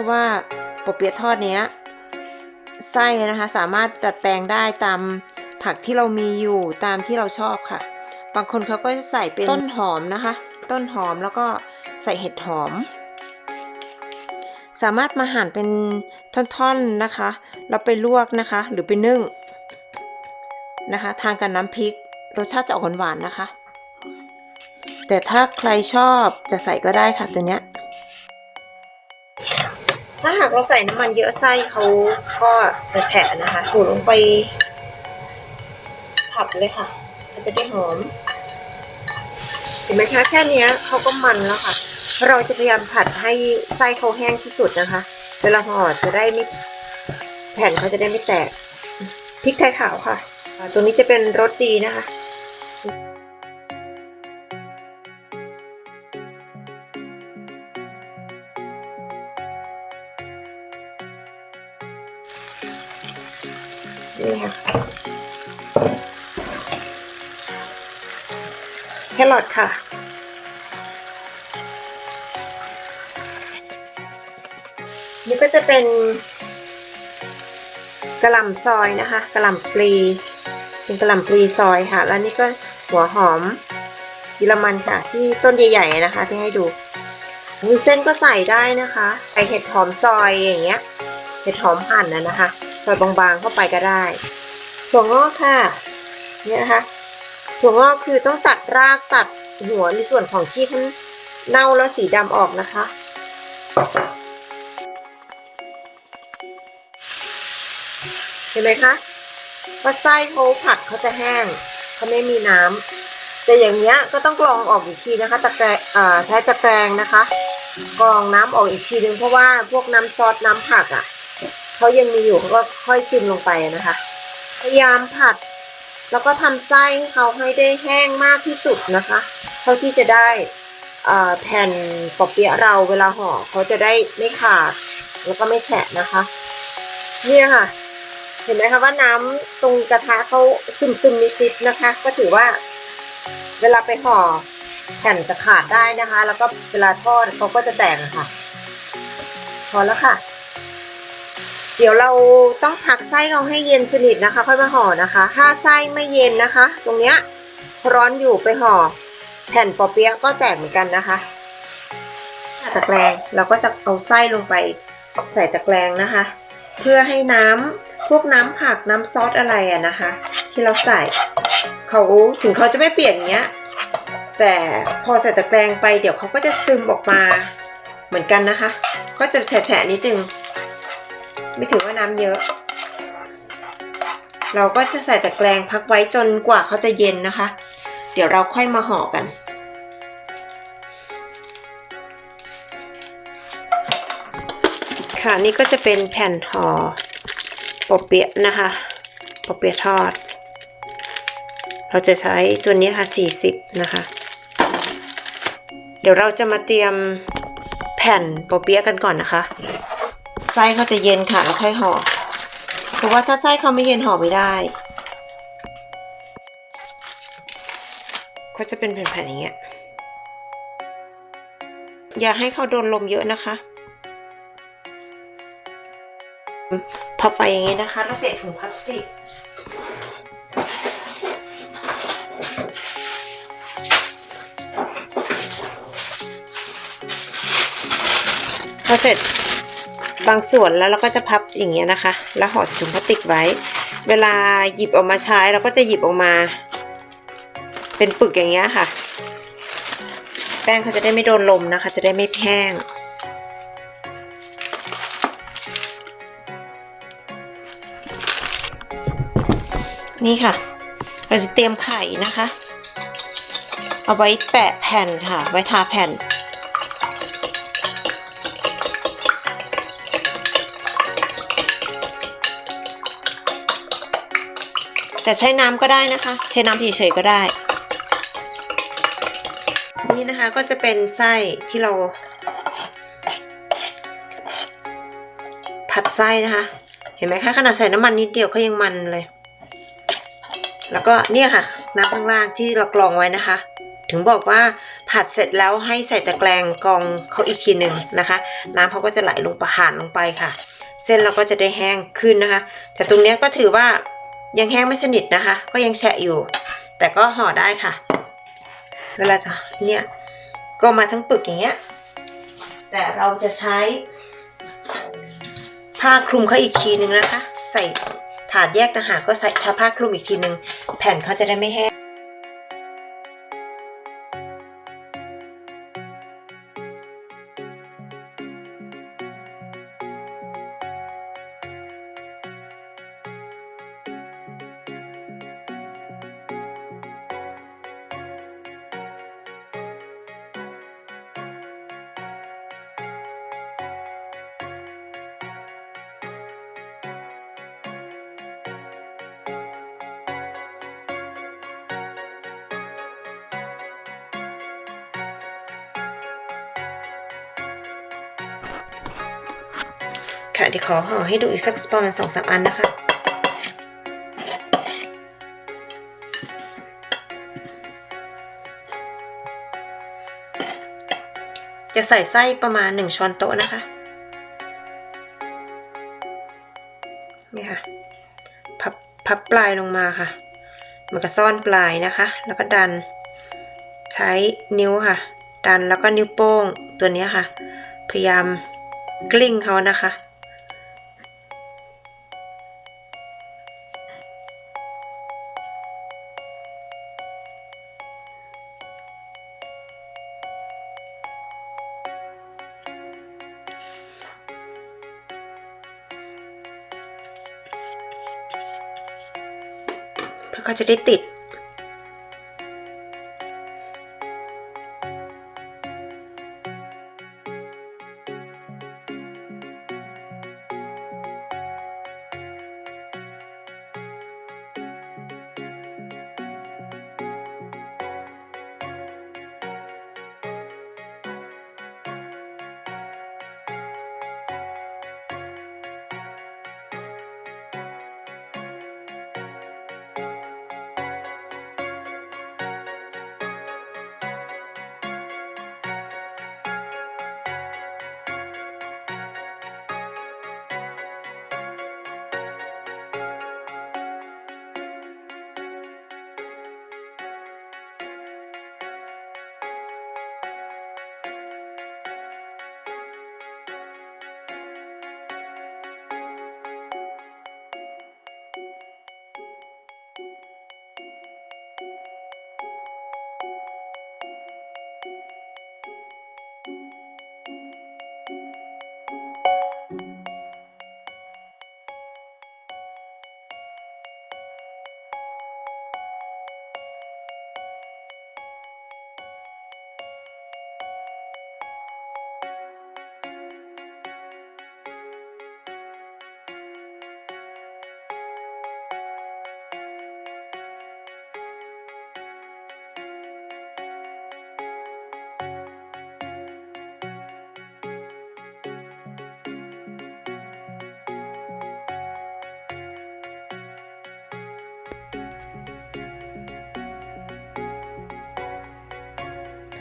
ราะว่าปอเปี๊ยะทอดเนี้ยไส้นะคะสามารถดัดแปลงได้ตามผักที่เรามีอยู่ตามที่เราชอบค่ะ บางคนเขาก็จะใส่เป็นต้นหอมนะคะ ต้นหอมแล้วก็ใส่เห็ดหอม สามารถมาหั่นเป็นท่อนๆนะคะ แล้วไปลวกนะคะ หรือไปนึ่งนะคะทานกับน้ำพริกรสชาติจะออกหวานๆนะคะ แต่ถ้าใครชอบจะใส่ก็ได้ค่ะตัวเนี้ย ถ้าหากเราใส่น้ำมันเยอะไส้เขาก็จะแฉะนะคะถูลงไปผัดเลยค่ะมันจะได้หอม เห็นไหมคะแค่นี้เขาก็มันแล้วค่ะ เราจะพยายามผัดให้ไส้เขาแห้งที่สุดนะคะ เวลาห่อจะได้ไม่แผ่นเขาจะได้ไม่แตกพริกไทยขาวค่ะ ตัวนี้จะเป็นรสดีนะคะ แค่ะแครอทค่ะ นี่ก็จะเป็นกระหล่ำซอยนะคะกระหล่ำปลีเป็นกระหล่ำปลีซอยค่ะ แล้วนี่ก็หัวหอมเยอรมันค่ะ ที่ต้นใหญ่ๆนะคะ ที่ให้ดูมีเส้นก็ใส่ได้นะคะไอเห็ดหอมซอยอย่างเงี้ย เห็ดหอมหั่นนะนะคะ ซอยบางๆเข้าไปก็ได้ ถั่วงอกค่ะ เนี่ยนะคะ ถั่วงอกคือต้องตัดรากตัดหัวในส่วนของที่มันเน่าแล้วสีดำออกนะคะ เห็นไหมคะว่าไส้เขาผัดเขาจะแห้งเขาไม่มีน้ำแต่อย่างเงี้ยก็ต้องกรองออกอีกทีนะคะตะแกรงใช้ตะแกรงนะคะกรองน้ำออกอีกทีนึงเพราะว่าพวกน้ำซอสน้ำผักอะ เขายังมีอยู่เขาก็ค่อยซึมลงไปนะคะ พยายามผัด แล้วก็ทำไส้เขาให้ได้แห้งมากที่สุดนะคะ เท่าที่จะได้แผ่นปอเปี๊ยะเราเวลาห่อเขาจะได้ไม่ขาด แล้วก็ไม่แฉะนะคะ เนี่ยค่ะ เห็นไหมคะว่าน้ำตรงกระทะเขาซึมซึมนิดๆนะคะ ก็ถือว่า เวลาไปห่อแผ่นจะขาดได้นะคะ แล้วก็เวลาทอดเขาก็จะแตกะค่ะ พอแล้วค่ะ เดี๋ยวเราต้องพักไส้เขาให้เย็นสนิทนะคะ ค่อยมาห่อนะคะ ถ้าไส้ไม่เย็นนะคะ ตรงเนี้ยร้อนอยู่ไปห่อ แผ่นปอเปี๊ยะก็แตกเหมือนกันนะคะ ตะแกรงเราก็จะเอาไส้ลงไปใส่ตะแกรงนะคะ เพื่อให้น้ำพวกน้ำผักน้ำซอสอะไรอะนะคะ ที่เราใส่เขาถึงเขาจะไม่เปียกอย่างเงี้ยแต่พอใส่ตะแกรงไปเดี๋ยวเขาก็จะซึมออกมาเหมือนกันนะคะ ก็จะแฉะนิดนึง ไม่ถือว่าน้ำเยอะ เราก็จะใส่ตะแกรงพักไว้จนกว่าเขาจะเย็นนะคะ เดี๋ยวเราค่อยมาห่อกัน ค่ะนี่ก็จะเป็นแผ่นห่อปอเปี๊ยะนะคะปอเปี๊ยะทอด เราจะใช้ตัวนี้ค่ะ 40 นะคะ เดี๋ยวเราจะมาเตรียมแผ่นปอเปี๊ยะกันก่อนนะคะ ไส้เขาจะเย็นค่ะแล้วค่อยห่อเพราะว่าถ้าไส้เขาไม่เย็นห่อไม่ได้เขาจะเป็นแผ่นๆอย่างเงี้ยอย่าให้เขาโดนลมเยอะนะคะพับไปอย่างนี้นะคะแล้วใส่ถุงพลาสติกพอเสร็จ บางส่วนแล้วเราก็จะพับอย่างเงี้ยนะคะ แล้วห่อสถุงพลาสติกไว้ เวลาหยิบออกมาใช้เราก็จะหยิบออกมา เป็นปึกอย่างเงี้ยค่ะ แป้งเขาจะได้ไม่โดนลมนะคะ จะได้ไม่แห้งนี่ค่ะ เราจะเตรียมไข่นะคะ เอาไว้แปะแผ่นค่ะ ไว้ทาแผ่น แต่ใช้น้ำก็ได้นะคะ ใช้น้ำเฉยๆก็ได้ นี่นะคะก็จะเป็นไส้ที่เรา ผัดไส้นะคะ เห็นไหมคะขนาดใส่น้ำมันนิดเดียวก็ยังมันเลย แล้วก็เนี่ยค่ะน้ำข้างล่างที่เรากรองไว้นะคะถึงบอกว่าผัดเสร็จแล้วให้ใส่ตะแกรงกรองเขาอีกทีหนึ่งนะคะ น้ำเขาก็จะไหลลงประหานลงไปค่ะ เส้นเราก็จะได้แห้งขึ้นนะคะ แต่ตรงนี้ก็ถือว่า ยังแห้งไม่สนิทนะคะ ก็ยังแฉะอยู่ แต่ก็ห่อได้ค่ะ เวลาจะเนี่ยก็มาทั้งปึกอย่างเงี้ย แต่เราจะใช้ ผ้าคลุมเขาอีกทีนึงนะคะ ใส่ถาดแยกต่างหากก็ใส่ชาผ้าคลุมอีกทีนึง แผ่นเขาจะได้ไม่แห้ง ค่ะเดี๋ยวขอห่อให้ดูอีกสักประมาณสองสามอันนะคะ จะใส่ไส้ประมาณหนึ่งช้อนโต๊ะนะคะ นี่ค่ะ พับพับปลายลงมาค่ะ มันก็ซ่อนปลายนะคะ แล้วก็ดัน ใช้นิ้วค่ะ ดันแล้วก็นิ้วโป้งตัวนี้ค่ะ พยายามกลิ้งเขานะคะ เพื่อเขาจะได้ติด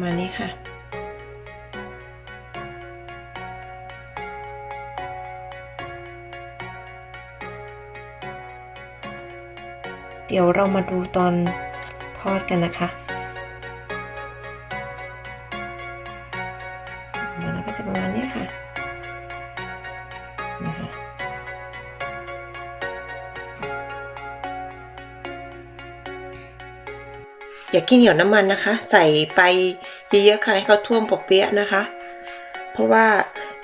มาณนี้ค่ะ เดี๋ยวเรามาดูตอนทอดกันนะคะ อย่ากินเหนียวน้ำมันนะคะ ใส่ไปเยอะๆค่ะให้เขาท่วมปกเปี๊ยะนะคะ เพราะว่า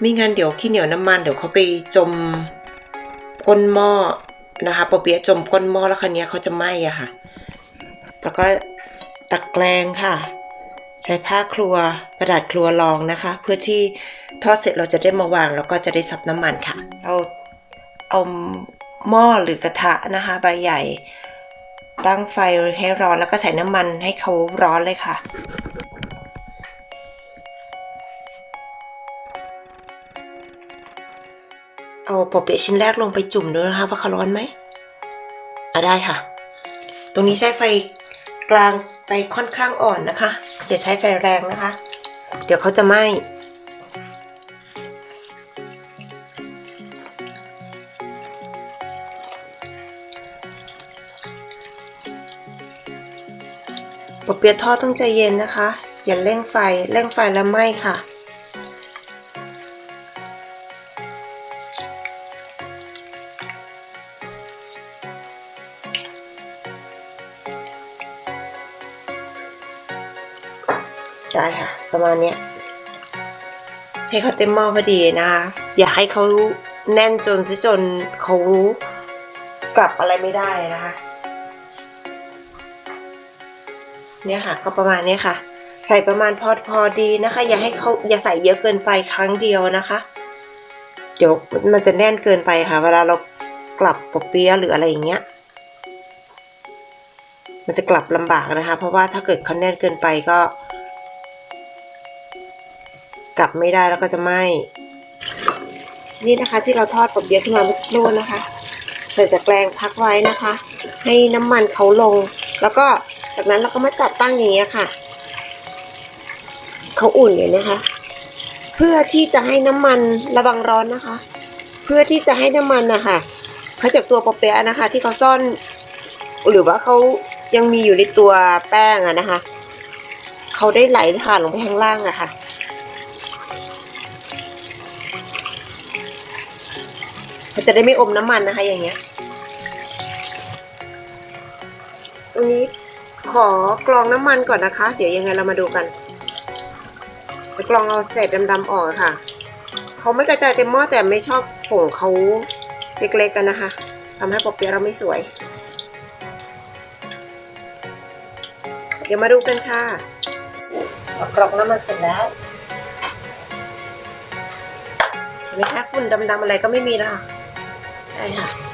ไม่งั้นเดี๋ยวขี้เหนียวน้ำมันเดี๋ยวเขาไปจมก้นหม้อนะคะปกเปี๊ยะจมก้นหม้อแล้วคันนี้เขาจะไหม้อะค่ะ แล้วก็ตะแกรงค่ะ ใช้ผ้าครัวกระดาษครัวรองนะคะ เพื่อที่ทอดเสร็จเราจะได้มาวาง แล้วก็จะได้ซับน้ำมันค่ะ เราเอาหม้อหรือกระทะนะคะ ใบใหญ่ ตั้งไฟให้ร้อนแล้วก็ใส่น้ำมันให้เขาร้อนเลยค่ะเอาปอเปี๊ยะชิ้นแรกลงไปจุ่มดูนะคะว่าเขาร้อนไหมอะได้ค่ะ ตรงนี้ใช้ไฟกลางไปค่อนข้างอ่อนนะคะอย่าใช้ไฟแรงนะคะ เดี๋ยวเขาจะไหม้ ปียะทอดต้องใจเย็นนะคะ อย่าเร่งไฟเร่งไฟแล้วไหม้ค่ะ ได้ค่ะ ประมาณนี้ให้เขาเต็มหม้อพอดีนะคะ อย่าให้เขาแน่นจนซะจนเขากลับอะไรไม่ได้นะคะ เนี่ยค่ะ ก็ประมาณนี้ค่ะ ใส่ประมาณพอพอดีนะคะ อย่าให้เขาอย่าใส่เยอะเกินไปครั้งเดียวนะคะ เดี๋ยวมันจะแน่นเกินไปค่ะ เวลาเรากลับปอเปียหรืออะไรอย่างเงี้ย มันจะกลับลำบากนะคะ เพราะว่าถ้าเกิดเขาแน่นเกินไปก็ กลับไม่ได้แล้วก็จะไหม้นี่นะคะที่เราทอดปอเปียขึ้นมาเมื่อสักครู่นะคะ ใส่ตะแกรงพักไว้นะคะ ให้น้ำมันเขาลงแล้วก็ จากนั้นเราก็มาจัดตั้งอย่างเงี้ยค่ะเขาอุ่นอยู่นะคะ เพื่อที่จะให้น้ำมันระวังร้อนนะคะ เพื่อที่จะให้น้ำมันนะคะเขาจากตัวปอเปี๊ยะนะคะ ที่เขาซ่อน หรือว่าเขายังมีอยู่ในตัวแป้งอะนะคะเขาได้ไหลผ่านลงไปข้างล่างอะค่ะเขาจะได้ไม่อมน้ำมันนะคะ อย่างเงี้ยตรงนี้ อกรองน้ำมันก่อนนะคะ เดี๋ยวยังไงเรามาดูกัน จะกรองเอาเศษดำๆออกะค่ะ เขาไม่กระจายเต็มหม้อแต่ไม่ชอบผงเขาเล็กๆกันนะคะทำให้ปอเปี๊ยะเราไม่สวย เดี๋ยวมาดูกันค่ะกรองน้ำมันเสร็จแล้วเห็นไหมคะฝุ่นดำๆอะไรก็ไม่มีแล้วค่ะได้ค่ะ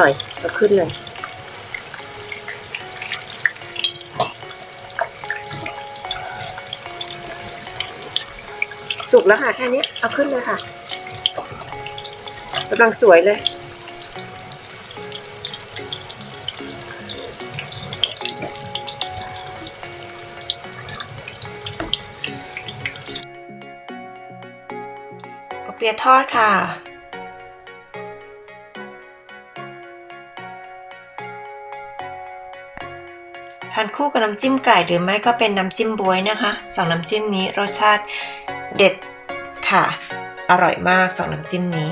ร่อยก็ขึ้นเลย สุกแล้วค่ะแค่นี้เอาขึ้นเลยค่ะกำลังสวยเลยปอเปียทอดค่ะานคู่กับน้ำจิ้มไก่หรือไม่ก็เป็นน้ำจิ้มบวยนะคะสองน้ำจิ้มนี้รสชาติเด็ดค่ะ อร่อยมากสองน้ำจิ้มนี้